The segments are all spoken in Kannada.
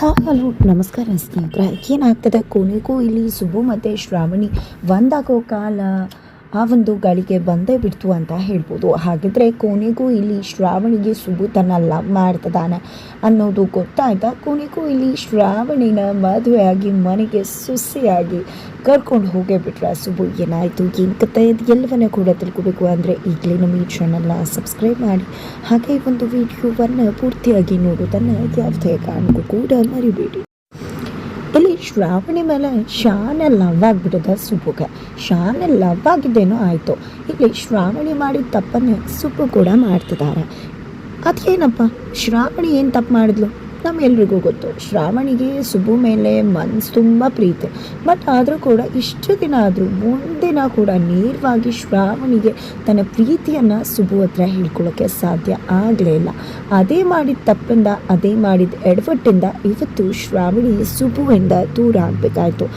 ಹಲೋ ನಮಸ್ಕಾರ ಸ್ನೇಹಿತರೆ. ಏನಾಗ್ತದೆ? ಕೊನೆಗೂ ಇಲ್ಲಿ ಸುಬ್ಬು ಮತ್ತು ಶ್ರಾವಣಿ. ಒಂದಾಗೋ ಕಾಲ ಆ ಒಂದು ಗಳಿಗೆ ಬಂದೇ ಬಿಡ್ತು ಅಂತ ಹೇಳ್ಬೋದು. ಹಾಗಿದ್ರೆ ಕೊನೆಗೂ ಇಲ್ಲಿ ಶ್ರಾವಣಿಗೆ ಸುಬ್ಬು ತನ್ನ ಲವ್ ಮಾಡ್ತದಾನೆ ಅನ್ನೋದು ಗೊತ್ತಾಯ್ತಾ. ಕೊನೆಗೂ ಇಲ್ಲಿ ಶ್ರಾವಣಿನ ಮದುವೆಯಾಗಿ, ಮನೆಗೆ ಸುಸಿಯಾಗಿ ಕರ್ಕೊಂಡು ಹೋಗೇ ಬಿಟ್ರೆ ಸುಬು ಏನಾಯಿತು? ಏನು ಕತೆ ಇದು? ಎಲ್ಲವನ್ನ ಕೂಡ ತಿಳ್ಕೊಬೇಕು ಅಂದರೆ ಈಗಲೇ ನಮ್ಮ ಈ ಚಾನಲ್ನ ಸಬ್ಸ್ಕ್ರೈಬ್ ಮಾಡಿ. ಹಾಗೆ ಈ ಒಂದು ವಿಡಿಯೋವನ್ನು ಪೂರ್ತಿಯಾಗಿ ನೋಡೋದನ್ನು ಯಾವುದೇ ಕಾರಣಕ್ಕೂ ಕೂಡ ಮರಿಬೇಡಿ. ಇಲ್ಲಿ ಶ್ರಾವಣಿ ಮೇಲೆ ಶಾನೆ ಲವ್ ಆಗಿಬಿಟ್ಟದ ಸುಬ್ಬುಗೆ. ಶಾನೆ ಲವ್ ಆಗಿದ್ದೇನೋ ಆಯಿತು. ಇಲ್ಲಿ ಶ್ರಾವಣಿ ಮಾಡಿದ ತಪ್ಪನ್ನೇ ಸುಬ್ಬು ಕೂಡ ಮಾಡ್ತಿದ್ದಾರೆ. ಅದೇನಪ್ಪ? ಶ್ರಾವಣಿ ಏನು ತಪ್ಪು ಮಾಡಿದ್ಲು? ನಮ್ಮೆಲ್ರಿಗೂ ಗೊತ್ತು. ಶ್ರಾವಣಿಗೆ ಸುಬ್ಬು ಮೇಲೆ ಮನ್ಸು ತುಂಬ ಪ್ರೀತಿ. ಬಟ್ ಆದರೂ ಕೂಡ ಇಷ್ಟು ದಿನ ಆದರೂ ಮುಂದಿನ ಕೂಡ ನೇರವಾಗಿ ಶ್ರಾವಣಿಗೆ ತನ್ನ ಪ್ರೀತಿಯನ್ನು ಸುಬ್ಬು ಹತ್ರ ಹೇಳ್ಕೊಳ್ಳೋಕ್ಕೆ ಸಾಧ್ಯ ಆಗಲೇ ಇಲ್ಲ. ಅದೇ ಮಾಡಿದ ತಪ್ಪಿಂದ, ಅದೇ ಮಾಡಿದ ಎಡವಟ್ಟಿಂದ ಇವತ್ತು ಶ್ರಾವಣಿ ಸುಬ್ಬುವಿಂದ ದೂರ ಆಗಬೇಕಾಯ್ತು.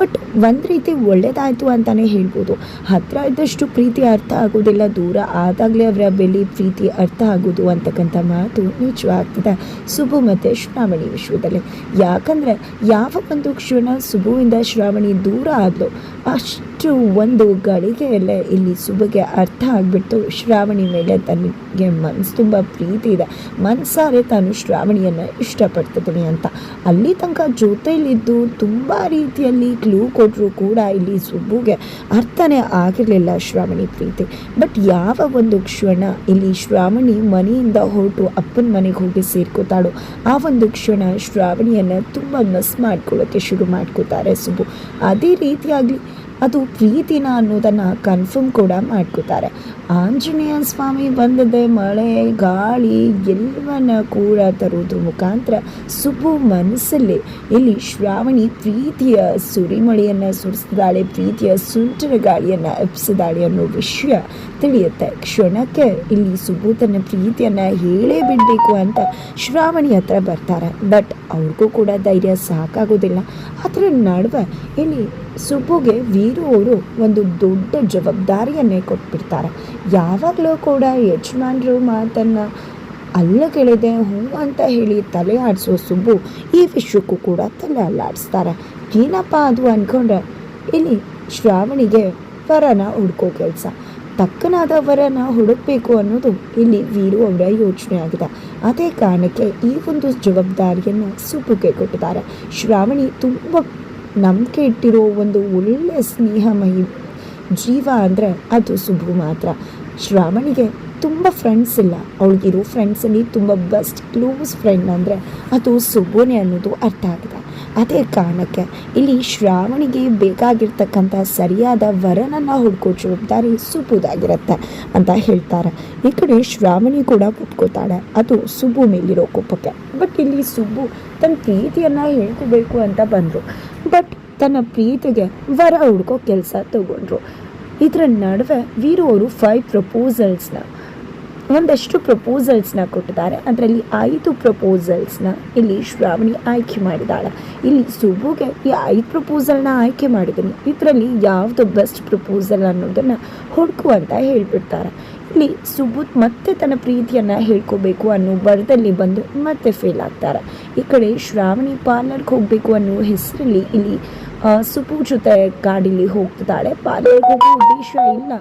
ಬಟ್ ಒಂದು ರೀತಿ ಒಳ್ಳೇದಾಯಿತು ಅಂತಲೇ ಹೇಳ್ಬೋದು. ಹತ್ತಿರ ಇದ್ದಷ್ಟು ಪ್ರೀತಿ ಅರ್ಥ ಆಗೋದಿಲ್ಲ, ದೂರ ಆದಾಗಲೇ ಅವರ ಬೆಲೆ ಪ್ರೀತಿ ಅರ್ಥ ಆಗೋದು ಅಂತಕ್ಕಂಥ ಮಾತು ನಿಜವಾಗ್ತದೆ. ಸುಬ್ಬು ಮತ್ತು ಶ್ರಾವಣಿ ವಿಶ್ವದಲ್ಲಿ. ಯಾಕಂದರೆ ಯಾವ ಒಂದು ಕ್ಷಣ ಸುಬುವಿಂದ ಶ್ರಾವಣಿ ದೂರ ಆದ್ಲು, ಅಷ್ಟು ಒಂದು ಗಳಿಗೆಯಲ್ಲೇ ಇಲ್ಲಿ ಸುಬುಗೆ ಅರ್ಥ ಆಗಿಬಿಟ್ಟು ಶ್ರಾವಣಿ ಮೇಲೆ ತನಗೆ ಮನಸ್ಸು ತುಂಬ ಪ್ರೀತಿ ಇದೆ. ಮನಸಾರೆ ತಾನು ಶ್ರಾವಣಿಯನ್ನು ಇಷ್ಟಪಡ್ತಿದ್ದೀನಿ ಅಂತ. ಅಲ್ಲಿ ತನಕ ಜೊತೆಯಲ್ಲಿದ್ದು ತುಂಬ ರೀತಿಯಲ್ಲಿ ಕ್ಲೂ ಕೊಟ್ಟರು ಕೂಡ ಇಲ್ಲಿ ಸುಬ್ಬುಗೆ ಅರ್ಥನೇ ಆಗಿರಲಿಲ್ಲ ಶ್ರಾವಣಿ ಪ್ರೀತಿ. ಬಟ್ ಯಾವ ಒಂದು ಕ್ಷಣ ಇಲ್ಲಿ ಶ್ರಾವಣಿ ಮನೆಯಿಂದ ಹೊರಟು ಅಪ್ಪನ ಮನೆಗೆ ಹೋಗಿ ಸೇರ್ಕೋತಾಳು, ಆ ಒಂದು ಕ್ಷಣ ಶ್ರಾವಣಿಯನ್ನು ತುಂಬ ಮಿಸ್ ಮಾಡ್ಕೊಳ್ಳೋಕ್ಕೆ ಶುರು ಮಾಡ್ಕೋತಾರೆ ಸುಬ್ಬು. ಅದೇ ರೀತಿಯಾಗಲಿ ಅದು ಪ್ರೀತಿನ ಅನ್ನೋದನ್ನು ಕನ್ಫರ್ಮ್ ಕೂಡ ಮಾಡ್ಕೋತಾರೆ. ಆಂಜನೇಯ ಸ್ವಾಮಿ ಬಂದದೆ ಮಳೆ, ಗಾಳಿ ಎಲ್ಲವನ್ನ ಕೂಡ ತರೋದ್ರ ಮುಖಾಂತರ ಸುಬ್ಬು ಮನಸ್ಸಲ್ಲಿ ಇಲ್ಲಿ ಶ್ರಾವಣಿ ಪ್ರೀತಿಯ ಸುರಿಮಳೆಯನ್ನು ಸುರಿಸಿದಾಳೆ, ಪ್ರೀತಿಯ ಸುಂಟರ ಗಾಳಿಯನ್ನು ಎಪ್ಸಿದಾಳೆ ಅನ್ನೋ ವಿಷಯ ತಿಳಿಯುತ್ತೆ. ಕ್ಷಣಕ್ಕೆ ಇಲ್ಲಿ ಸುಬ್ಬು ತನ್ನ ಪ್ರೀತಿಯನ್ನು ಹೇಳೇ ಬಿಡಬೇಕು ಅಂತ ಶ್ರಾವಣಿ ಹತ್ರ ಬರ್ತಾರೆ. ಬಟ್ ಅವ್ರಿಗೂ ಕೂಡ ಧೈರ್ಯ ಸಾಕಾಗೋದಿಲ್ಲ. ಅದರ ನಡುವೆ ಇಲ್ಲಿ ಸುಬ್ಬುಗೆ ವೀರು ಅವರು ಒಂದು ದೊಡ್ಡ ಜವಾಬ್ದಾರಿಯನ್ನೇ ಕೊಟ್ಬಿಡ್ತಾರೆ. ಯಾವಾಗಲೂ ಕೂಡ ಯಜಮಾನ್ರು ಮಾತನ್ನು ಅಲ್ಲ ಕೇಳಿದೆ, ಹ್ಞೂ ಅಂತ ಹೇಳಿ ತಲೆ ಆಡಿಸೋ ಸುಬ್ಬು ಈ ವಿಷಯಕ್ಕೂ ಕೂಡ ತಲೆ ಅಲ್ಲಾಡಿಸ್ತಾರೆ. ಏನಪ್ಪ ಅದು ಅಂದ್ಕೊಂಡ್ರೆ ಇಲ್ಲಿ ಶ್ರಾವಣಿಗೆ ವರನ ಹುಡ್ಕೋ ಕೆಲಸ. ತಕ್ಕನಾದ ವರನ ಹುಡುಕಬೇಕು ಅನ್ನೋದು ಇಲ್ಲಿ ವೀರು ಅವರ ಯೋಚನೆ ಆಗಿದೆ. ಅದೇ ಕಾರಣಕ್ಕೆ ಈ ಒಂದು ಜವಾಬ್ದಾರಿಯನ್ನು ಸುಬ್ಬುಗೆ ಕೊಟ್ಟಿದ್ದಾರೆ. ಶ್ರಾವಣಿ ತುಂಬ ನಂಬಿಕೆ ಇಟ್ಟಿರೋ ಒಂದು ಒಳ್ಳೆಯ ಸ್ನೇಹಮಯ ಜೀವ ಅಂದರೆ ಅದು ಸುಬ್ಬು ಮಾತ್ರ. ಶ್ರಾವಣಿಗೆ ತುಂಬ ಫ್ರೆಂಡ್ಸ್ ಇಲ್ಲ. ಅವಳಿಗಿರೋ ಫ್ರೆಂಡ್ಸಲ್ಲಿ ತುಂಬ ಬೆಸ್ಟ್ ಕ್ಲೋಸ್ ಫ್ರೆಂಡ್ ಅಂದರೆ ಅದು ಸುಬ್ಬುನೇ ಅನ್ನೋದು ಅರ್ಥ ಆಗಿದೆ. ಅದೇ ಕಾರಣಕ್ಕೆ ಇಲ್ಲಿ ಶ್ರಾವಣಿಗೆ ಬೇಕಾಗಿರ್ತಕ್ಕಂಥ ಸರಿಯಾದ ವರನನ್ನು ಹುಡ್ಕೋ ಜವಾಬ್ದಾರಿ ಸುಬ್ಬುದಾಗಿರುತ್ತೆ ಅಂತ ಹೇಳ್ತಾರೆ. ಈ ಕಡೆ ಶ್ರಾವಣಿ ಕೂಡ ಒಪ್ಕೋತಾಳೆ. ಅದು ಸುಬ್ಬು ಮೇಲಿರೋ ಕೋಪಕ್ಕೆ. ಬಟ್ ಇಲ್ಲಿ ಸುಬ್ಬು ತನ್ನ ಪ್ರೀತಿಯನ್ನು ಹೇಳ್ಕೋಬೇಕು ಅಂತ ಬಂದರು. ಬಟ್ ತನ್ನ ಪ್ರೀತಿಗೆ ವರ ಹುಡ್ಕೋ ಕೆಲಸ ತಗೊಂಡ್ರು. ಇದರ ನಡುವೆ ವೀರು ಅವರು ಫೈವ್ ಪ್ರಪೋಸಲ್ಸ್ನ ಒಂದಷ್ಟು ಪ್ರಪೋಸಲ್ಸ್ನ ಕೊಟ್ಟಿದ್ದಾರೆ. ಅದರಲ್ಲಿ ಐದು ಪ್ರಪೋಸಲ್ಸ್ನ ಇಲ್ಲಿ ಶ್ರಾವಣಿ ಆಯ್ಕೆ ಮಾಡಿದ್ದಾಳೆ. ಇಲ್ಲಿ ಸುಬುಗೆ ಈ ಐದು ಪ್ರಪೋಸಲ್ನ ಆಯ್ಕೆ ಮಾಡಿದ್ದೀನಿ. ಇದರಲ್ಲಿ ಯಾವುದು ಬೆಸ್ಟ್ ಪ್ರಪೋಸಲ್ ಅನ್ನೋದನ್ನು ಹುಡುಕು ಅಂತ ಹೇಳ್ಬಿಡ್ತಾರೆ. ಇಲ್ಲಿ ಸುಬುತ್ ಮತ್ತೆ ತನ್ನ ಪ್ರೀತಿಯನ್ನು ಹೇಳ್ಕೋಬೇಕು ಅನ್ನೋ ಬರದಲ್ಲಿ ಬಂದು ಮತ್ತೆ ಫೇಲ್ ಆಗ್ತಾರೆ. ಈ ಕಡೆ ಶ್ರಾವಣಿ ಪಾರ್ಲರ್ಗೆ ಹೋಗಬೇಕು ಅನ್ನೋ ಹೆಸರಲ್ಲಿ ಇಲ್ಲಿ ಸುಪು ಜೊತೆ ಗಾಡೀಲಿ ಹೋಗ್ತಿದ್ದಾಳೆ. ಪಾರ್ಲರ್ಗೆ ಹೋಗೋ ಉದ್ದೇಶ ಇಲ್ಲ.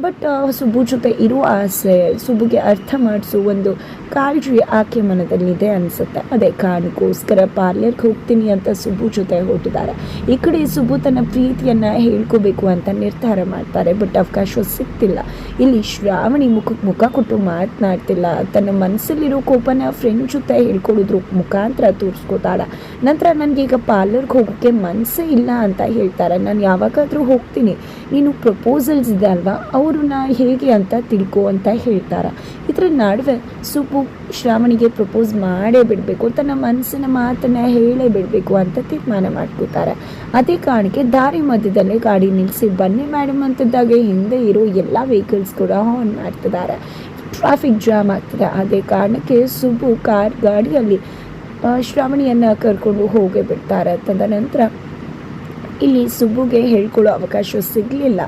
ಬಟ್ ಸುಬ್ಬು ಜೊತೆ ಇರುವ ಆಸೆ, ಸುಬ್ಬುಗೆ ಅರ್ಥ ಮಾಡಿಸೋ ಒಂದು ಕಾಳಜಿ ಆಕೆ ಮನದಲ್ಲಿದೆ ಅನಿಸುತ್ತೆ. ಅದೇ ಕಾರಣಕ್ಕೋಸ್ಕರ ಪಾರ್ಲರ್ಗೆ ಹೋಗ್ತೀನಿ ಅಂತ ಸುಬ್ಬು ಜೊತೆ ಹೊರಟಿದ್ದಾರೆ. ಈ ಕಡೆ ಸುಬ್ಬು ತನ್ನ ಪ್ರೀತಿಯನ್ನು ಹೇಳ್ಕೋಬೇಕು ಅಂತ ನಿರ್ಧಾರ ಮಾಡ್ತಾರೆ. ಬಟ್ ಅವಕಾಶ ಸಿಗ್ತಿಲ್ಲ. ಇಲ್ಲಿ ಶ್ರಾವಣಿ ಮುಖಕ್ಕೆ ಮುಖ ಕೊಟ್ಟು ಮಾತನಾಡ್ತಿಲ್ಲ. ತನ್ನ ಮನಸ್ಸಲ್ಲಿರೋ ಕೋಪನ ಫ್ರೆಂಡ್ ಜೊತೆ ಹೇಳ್ಕೊಳ್ಳೋದ್ರ ಮುಖಾಂತರ ತೋರಿಸ್ಕೋತಾಳೆ. ನಂತರ ನನಗೀಗ ಪಾರ್ಲರ್ಗೆ ಹೋಗೋಕ್ಕೆ ಮನಸ್ಸೇ ಇಲ್ಲ ಅಂತ ಹೇಳ್ತಾರೆ. ನಾನು ಯಾವಾಗಾದರೂ ಹೋಗ್ತೀನಿ. ನೀನು ಪ್ರಪೋಸಲ್ಸ್ ಇದೆ ಅಲ್ವಾ? ಅವ್ರನ್ನ ಹೇಗೆ ಅಂತ ತಿಳ್ಕೊ ಅಂತ ಹೇಳ್ತಾರೆ. ಇದರ ನಡುವೆ ಸುಬ್ಬು ಶ್ರಾವಣಿಗೆ ಪ್ರಪೋಸ್ ಮಾಡೇ ಬಿಡಬೇಕು ತನ್ನ ಮನಸ್ಸಿನ ಮಾತನ್ನು ಹೇಳೇ ಬಿಡಬೇಕು ಅಂತ ತೀರ್ಮಾನ ಮಾಡ್ಕೋತಾರೆ. ಅದೇ ಕಾರಣಕ್ಕೆ ದಾರಿ ಮಧ್ಯದಲ್ಲೇ ಗಾಡಿ ನಿಲ್ಲಿಸಿ ಬನ್ನಿ ಮೇಡಮ್ ಅಂತಿದ್ದಾಗ ಹಿಂದೆ ಇರೋ ಎಲ್ಲ ವೆಹಿಕಲ್ಸ್ ಕೂಡ ಆನ್ ಮಾಡ್ತಿದ್ದಾರೆ. ಟ್ರಾಫಿಕ್ ಜಾಮ್ ಆಗ್ತದೆ. ಅದೇ ಕಾರಣಕ್ಕೆ ಸುಬ್ಬು ಕಾರ್ ಗಾಡಿಯಲ್ಲಿ ಶ್ರಾವಣಿಯನ್ನು ಕರ್ಕೊಂಡು ಹೋಗೇ ಬಿಡ್ತಾರೆ. ತದನಂತರ ಇಲ್ಲಿ ಸುಬ್ಬುಗೆ ಹೇಳ್ಕೊಳ್ಳೋ ಅವಕಾಶ ಸಿಗಲಿಲ್ಲ.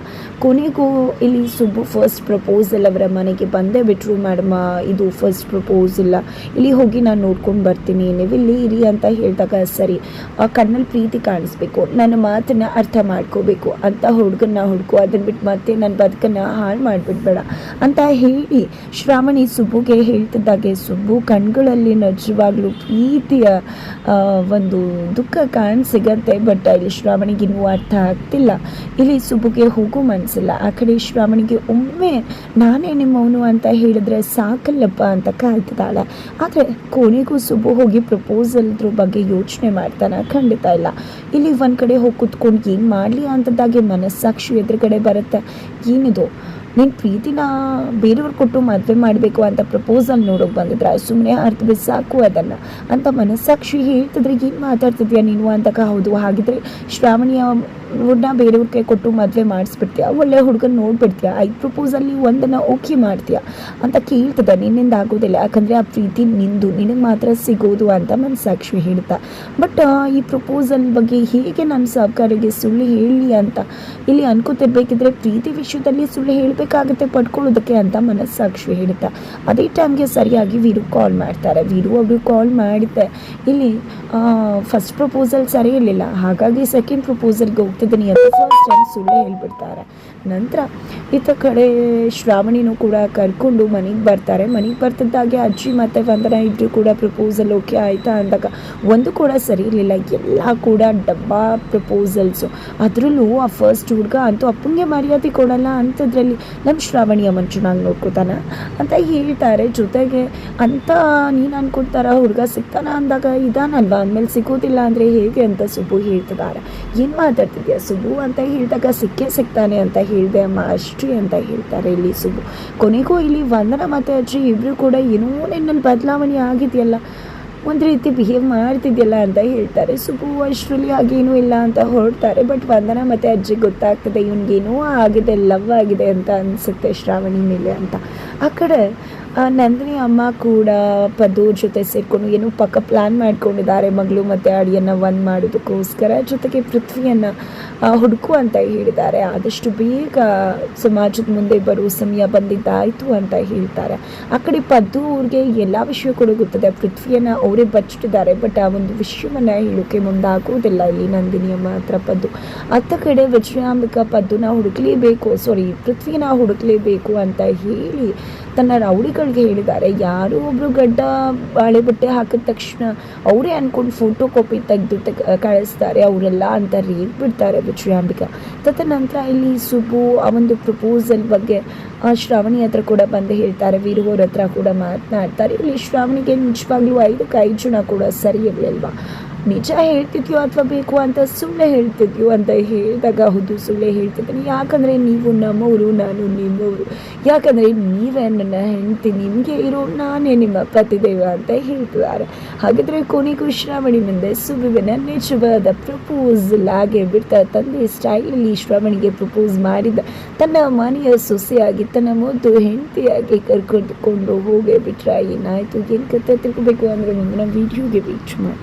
ಕೊನೆಗೂ ಇಲ್ಲಿ ಸುಬ್ಬು ಫಸ್ಟ್ ಪ್ರಪೋಸಲ್ ಅವರ ಮನೆಗೆ ಬಂದೇ ಬಿಟ್ಟರು ಮೇಡಮ ಇದು ಫಸ್ಟ್ ಪ್ರಪೋಸಲ್ಲ ಇಲ್ಲಿ ಹೋಗಿ ನಾನು ನೋಡ್ಕೊಂಡು ಬರ್ತೀನಿ. ನೀವು ಇರಿ ಅಂತ ಹೇಳಿದಾಗ ಸರಿ. ಆ ಕಣ್ಣಲ್ಲಿ ಪ್ರೀತಿ ಕಾಣಿಸ್ಬೇಕು. ನನ್ನ ಮಾತನ್ನು ಅರ್ಥ ಮಾಡ್ಕೋಬೇಕು. ಅಂತ ಹುಡುಗನ್ನ ಹುಡುಕು ಅದನ್ನು ಬಿಟ್ಟು ಮತ್ತೆ ನನ್ನ ಬದುಕನ್ನು ಹಾಳು ಮಾಡಿಬಿಡ್ಬೇಡ ಅಂತ ಹೇಳಿ ಶ್ರಾವಣಿ ಸುಬ್ಬುಗೆ ಹೇಳ್ತಿದ್ದಾಗೆ, ಸುಬ್ಬು, ಕಣ್ಗಳಲ್ಲಿ ನಿಜವಾಗ್ಲೂ ಪ್ರೀತಿಯ ಒಂದು ದುಃಖ ಕಾಣ್ ಸಿಗತ್ತೆ ಬಟ್ ಇಲ್ಲಿ ಶ್ರಾವಣಿಗೆ ಇನ್ನೂ ಅರ್ಥ ಆಗ್ತಿಲ್ಲ. ಇಲ್ಲಿ ಸುಬ್ಬುಗೆ ಹೋಗೋ ಮನಸ್ಸಿಲ್ಲ ಆ ಕಡೆ ಶ್ರಾವಣಿಗೆ ಒಮ್ಮೆ ನಾನೇ ನಿಮ್ಮವನು ಅಂತ ಹೇಳಿದ್ರೆ ಸಾಕಲ್ಲಪ್ಪ ಅಂತ ಕಾಯ್ತಿದ್ದಾಳೆ. ಆದರೆ ಕೊನೆಗೂ ಸುಬ್ಬು ಹೋಗಿ ಪ್ರಪೋಸಲ್ದ್ರ ಬಗ್ಗೆ ಯೋಚನೆ ಮಾಡ್ತಾನೆ. ಖಂಡಿತ ಇಲ್ಲ. ಇಲ್ಲಿ ಒಂದು ಕಡೆ ಹೋಗಿ ಕುತ್ಕೊಂಡು ಏನು ಮಾಡಲಿ ಅಂತದಾಗೆ ಮನಸ್ಸಾಕ್ಷಿ ಎದುರುಗಡೆ ಬರುತ್ತೆ. ಏನಿದು? ನೀನು ಪ್ರೀತಿನ ಬೇರೆಯವ್ರು ಕೊಟ್ಟು ಮದುವೆ ಮಾಡಬೇಕು ಅಂತ ಪ್ರಪೋಸಲ್ ನೋಡೋಕೆ ಬಂದಿದ್ರೆ ಸುಮ್ಮನೆ ಅರ್ಥ ಸಾಕು ಅದನ್ನು. ಅಂತ ಮನಸ್ಸಾಕ್ಷಿ ಹೇಳ್ತಿದ್ರೆ ಏನು ಮಾತಾಡ್ತಿದ್ಯಾ ನೀನು ಅಂತಕ ಹೌದು, ಹಾಗಿದ್ರೆ ಶ್ರಾವಣಿಯ ಅವ್ರನ್ನ ಬೇರೆಯವ್ರಿಗೆ ಕೊಟ್ಟು ಮದುವೆ ಮಾಡಿಸ್ಬಿಡ್ತೀಯ? ಒಳ್ಳೆ ಹುಡುಗನ ನೋಡ್ಬಿಡ್ತೀಯ? ಐದು ಪ್ರಪೋಸಲ್ಲಿ ಒಂದನ್ನು ಓಕೆ ಮಾಡ್ತೀಯ? ಅಂತ ಕೇಳ್ತದೆ ನಿನ್ನಿಂದ ಆಗೋದಿಲ್ಲ. ಯಾಕಂದರೆ ಆ ಪ್ರೀತಿ ನಿಂದು. ನಿನಗೆ ಮಾತ್ರ ಸಿಗೋದು ಅಂತ ಮನಸ್ಸಾಕ್ಷಿ ಹೇಳ್ತಾ. ಬಟ್ ಈ ಪ್ರಪೋಸಲ್ ಬಗ್ಗೆ ಹೇಗೆ ನನ್ನ ಸಹಕಾರಿಗೆ ಸುಳ್ಳು ಹೇಳಿ ಅಂತ? ಇಲ್ಲಿ ಅನ್ಕೋತಿರ್ಬೇಕಿದ್ರೆ ಪ್ರೀತಿ ವಿಷಯದಲ್ಲಿ ಸುಳ್ಳು ಹೇಳಬೇಕಾಗುತ್ತೆ ಪಡ್ಕೊಳ್ಳೋದಕ್ಕೆ ಅಂತ ಮನಸ್ಸಾಕ್ಷಿ ಹೇಳ್ತಾ. ಅದೇ ಟೈಮ್ಗೆ ಸರಿಯಾಗಿ ವೀರು ಕಾಲ್ ಮಾಡ್ತಾರೆ. ವೀರು ಅವರು ಕಾಲ್ ಮಾಡಿದ್ದೆ. ಇಲ್ಲಿ ಫಸ್ಟ್ ಪ್ರಪೋಸಲ್ ಸರಿ ಇರಲಿಲ್ಲ. ಹಾಗಾಗಿ ಸೆಕೆಂಡ್ ಪ್ರಪೋಸಲ್ಗೆ ಅಂತ ಫಸ್ಟ್ ಟೈಮ್ ಸುಳ್ಳು ಹೇಳ್ಬಿಡ್ತಾರೆ. ನಂತರ ಈತ ಕಡೆ ಶ್ರಾವಣಿನೂ ಕೂಡ ಕರ್ಕೊಂಡು ಮನೆಗೆ ಬರ್ತಾರೆ. ಮನೆಗೆ ಬರ್ತಿದ್ದಾಗೆ ಅಜ್ಜಿ ಮತ್ತು ವಂದನ ಇಬ್ಬರು ಕೂಡ ಪ್ರಪೋಸಲ್ ಓಕೆ ಆಯಿತಾ ಅಂದಾಗ ಒಂದು ಕೂಡ ಸರಿ ಇರಲಿಲ್ಲ. ಎಲ್ಲ ಕೂಡ ಡಬ್ಬಾ ಪ್ರಪೋಸಲ್ಸು ಅದರಲ್ಲೂ ಆ ಫಸ್ಟ್ ಹುಡುಗ ಅಂತೂ ಅಪ್ಪಂಗೆ ಮರ್ಯಾದೆ ಕೊಡಲ್ಲ ಅಂಥದ್ರಲ್ಲಿ ನಮ್ಮ ಶ್ರಾವಣಿಯ ಮನುಷ್ಯನಾಗಿ ನೋಡ್ಕೋತಾನ ಅಂತ ಹೇಳ್ತಾರೆ. ಜೊತೆಗೆ ಅಂತ ನೀನು ಅನ್ಕೊಡ್ತಾರ ಹುಡುಗ ಸಿಗ್ತಾನ ಅಂದಾಗ ಇದಾನಲ್ವ? ಅಂದಮೇಲೆ ಸಿಗೋದಿಲ್ಲ ಅಂದರೆ ಹೇಗೆ ಅಂತ ಸುಬ್ಬು ಹೇಳ್ತಿದ್ದಾರೆ ಏನು ಮಾತಾಡ್ತಿದ್ಯಾ ಸುಬ್ಬು ಅಂತ ಹೇಳಿದಾಗ ಸಿಕ್ಕೇ ಸಿಗ್ತಾನೆ ಅಂತ ಹೇಳಿದೆ, ಅಮ್ಮ, ಅಷ್ಟೇ ಅಂತ ಹೇಳ್ತಾರೆ ಇಲ್ಲಿ ಸುಬ್ಬು. ಕೊನೆಗೂ ಇಲ್ಲಿ ವಂದನ ಮತ್ತು ಅಜ್ಜಿ ಇಬ್ಬರು ಕೂಡ ಏನೋ ನಿನ್ನಲ್ಲಿ ಬದಲಾವಣೆ ಆಗಿದೆಯಲ್ಲ, ಒಂದು ರೀತಿ ಬಿಹೇವ್ ಮಾಡ್ತಿದ್ಯಲ್ಲ ಅಂತ ಹೇಳ್ತಾರೆ. ಸುಬ್ಬು ಅಷ್ಟ್ರಲ್ಲಿ ಆಗೇನೂ ಇಲ್ಲ ಅಂತ ಹೊರಡ್ತಾರೆ ಬಟ್ ವಂದನ ಮತ್ತು ಅಜ್ಜಿ ಗೊತ್ತಾಗ್ತದೆ, ಇವನಿಗೇನೋ ಆಗಿದೆ ಲವ್ ಆಗಿದೆ ಅಂತ ಅನಿಸುತ್ತೆ ಶ್ರಾವಣಿ ಮೇಲೆ ಅಂತ. ಆ ಕಡೆ ನಂದಿನಿ ಅಮ್ಮ ಕೂಡ ಪದೂರ್ ಜೊತೆ ಸೇರಿಕೊಂಡು ಏನೋ ಪಕ್ಕ ಪ್ಲ್ಯಾನ್ ಮಾಡ್ಕೊಂಡಿದ್ದಾರೆ ಮಗಳು ಮತ್ತು ಅಡಿಯನ್ನು ಒಂದು ಮಾಡೋದಕ್ಕೋಸ್ಕರ. ಜೊತೆಗೆ ಪೃಥ್ವಿಯನ್ನು ಹುಡುಕು ಅಂತ ಹೇಳಿದ್ದಾರೆ. ಆದಷ್ಟು ಬೇಗ, ಸಮಾಜದ ಮುಂದೆ ಬರೋ ಸಮಯ ಬಂದಿದ್ದಾಯಿತು ಅಂತ ಹೇಳ್ತಾರೆ. ಆ ಕಡೆ ಪದ್ದು ಅವ್ರಿಗೆ ಎಲ್ಲ ವಿಷಯ ಕೂಡ ಗೊತ್ತದೆ ಪೃಥ್ವಿಯನ್ನು ಅವರೇ ಬಚ್ಚಿಟ್ಟಿದ್ದಾರೆ ಬಟ್ ಆ ಒಂದು ವಿಷಯವನ್ನು ಹೇಳೋಕೆ ಮುಂದಾಗುವುದಿಲ್ಲ ಇಲ್ಲಿ ನಂದಿನಿ ಅಮ್ಮ ಹತ್ರ ಪದ್ದು ಅತ್ತ ಕಡೆ ವಿಜಯಾಂಬಿಕಾ ಪದ್ದುನ ಹುಡುಕ್ಲೇಬೇಕು ಸಾರಿ ಪೃಥ್ವಿನ ಹುಡುಕ್ಲೇಬೇಕು ಅಂತ ಹೇಳಿ ತನ್ನ ರೌಡಿಗಳಿಗೆ ಹೇಳಿದ್ದಾರೆ. ಯಾರೋ ಒಬ್ಬರು ಗಡ್ಡ ಬಾಳೆ ಬಟ್ಟೆ ಹಾಕಿದ ತಕ್ಷಣ ಅವರೇ ಅಂದ್ಕೊಂಡು ಫೋಟೋ ಕಾಪಿ ತೆಗೆದು ತೆಗ್ ಕಳಿಸ್ತಾರೆ. ಅವರೆಲ್ಲ ಅಂತ ರೇಟ್ ಬಿಡ್ತಾರೆ ತದ ತದನಂತರ ಇಲ್ಲಿ ಸುಬ್ಬು ಆ ಒಂದು ಪ್ರಪೋಸಲ್ ಬಗ್ಗೆ ಶ್ರಾವಣಿ ಹತ್ರ ಕೂಡ ಬಂದು ಹೇಳ್ತಾರೆ. ವೀರುವರ ಹತ್ರ ಕೂಡ ಮಾತನಾಡ್ತಾರೆ. ಇಲ್ಲಿ ಶ್ರಾವಣಿಗೆ ನಿಜವಾಗ್ಲೂ ಐದಕ್ಕೆ ಐದು ಜನ ಕೂಡ ಸರಿ ಇರಲಿಲ್ವಾ? ನಿಜ ಹೇಳ್ತಿದ್ಯೋ ಅಥವಾ ಬೇಕು ಅಂತ ಸುಳ್ಳೆ ಹೇಳ್ತಿದ್ಯೋ ಅಂತ ಹೇಳಿದಾಗ, ಹೌದು ಸುಳ್ಳೆ ಹೇಳ್ತಿದ್ದೀನಿ. ಯಾಕಂದರೆ ನೀವು ನಮ್ಮವರು ನಾನು ನಿಮ್ಮವರು ಯಾಕಂದರೆ ನೀವೇ ನನ್ನ ಹೆಂಡತಿ, ನಿಮಗೆ ಇರೋ ನಾನೇ ನಿಮ್ಮ ಪತಿದೇವ ಅಂತ ಹೇಳ್ತಿದ್ದಾರೆ. ಹಾಗಿದ್ರೆ ಕೊನೆಗೂ ಶ್ರಾವಣಿ ಮುಂದೆ ಸುಬ್ಬುವಿನ ನಿಜವಾದ ಪ್ರಪೋಸಲ್ ಆಗಿ ಬಿಡ್ತಾ. ತಂದೆ ಸ್ಟೈಲಲ್ಲಿ ಶ್ರಾವಣಿಗೆ ಪ್ರಪೋಸ್ ಮಾಡಿದ ತನ್ನ ಮನೆಯ ಸೊಸೆಯಾಗಿ, ತನ್ನ ಮೊದಲು ಹೆಂಡತಿಯಾಗಿ ಕರ್ಕೊಂಡುಕೊಂಡು ಹೋಗೇ ಬಿಟ್ರೆ ಏನಾಯಿತು? ಏನು ಕತೆ ತಿಳ್ಕೊಬೇಕು ಅಂದರೆ ಮುಂದಿನ ವೀಡಿಯೋಗೆ ವೀಚ್ ಮಾಡಿ.